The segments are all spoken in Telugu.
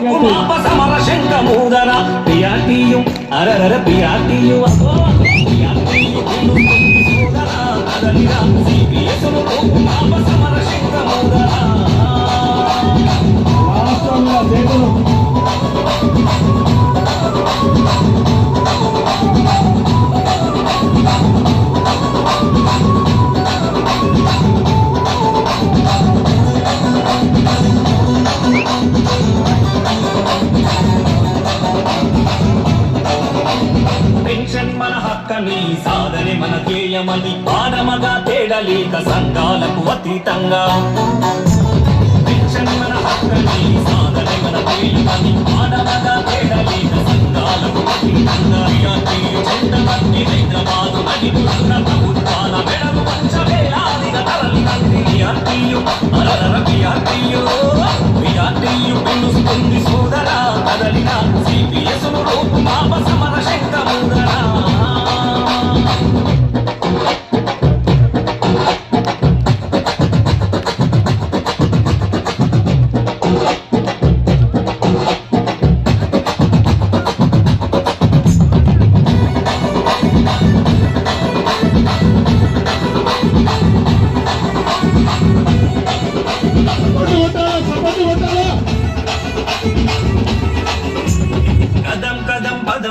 ఉమాప సమర శంఖమూదర పియాటియు అరరర పియాటియు అగో పెన్షన్ మన హక్కని సాధనే మన ధ్యేయమని పాడమగా తేడలేక సంఘాలకు అతీతంగా. పెన్షన్ మన హక్కని సాధనే మన ధ్యేయమని పాడమగా తేడలేక సంఘాలకు అతీతంగా. ఇలాంటి చెంతమంది హైదరాబాదు నడిపుతున్న ప్రభుత్వాల మెడలు పంచవేలాదిగా తరలి నంది విఆర్టీయు అరరర విఆర్టీయు. విఆర్టీయు పిలుస్తుంది సోదరా కదలిన సిపిఎస్ను రూపు మాప సమర శంఖముదరా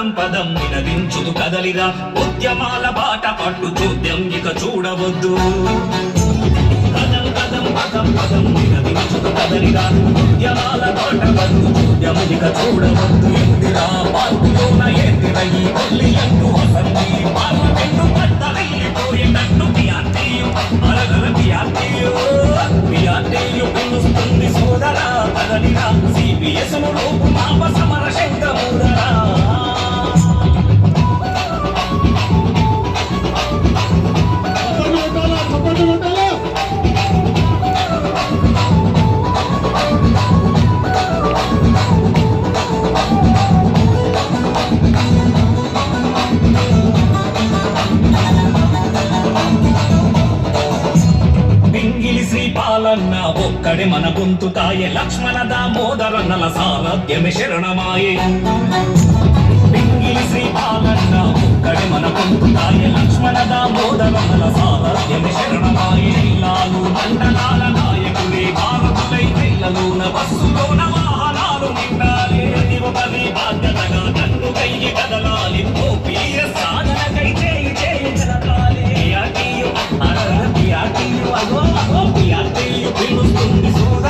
పదం పదం వినవించుతు కదలిరా. ఉద్యమాల బాట పట్టు చూద్యం ఇక చూడవద్దు. పదం పదం పదం పదం వినదించుదు కదలిరా. ఉద్యమాల బాట పట్టు చూద్యం ఇక చూడవద్దు. ఎందిరా పార్టీలోన ఎందిర ఈ కొల్లి అంటూ అసెంబ్లీ పార్లమెంటు పట్ట వెళ్ళిపోయినట్టు పిఆర్టీయు అరగర పిఆర్టీయు పిఆర్టీయు పిలుస్తుంది సోదరా కదలిరా సిపిఎస్ను రూపు మాప ఒక్కడి మన గొంతు తాయే లక్ష్మణ దామోదరన్నల సారథ్యమి శరణమాయే. పింగిలి శ్రీపాలన్న ఒక్కడి మన గొంతు తాయే లక్ష్మణ దామోదరన్నల సారథ్యమి శరణమాయే. జిల్లాలు మండలాల నాయకుడే భారతులై పిల్లలోన బస్సులోన వాహన పిలుస్తుంది సోద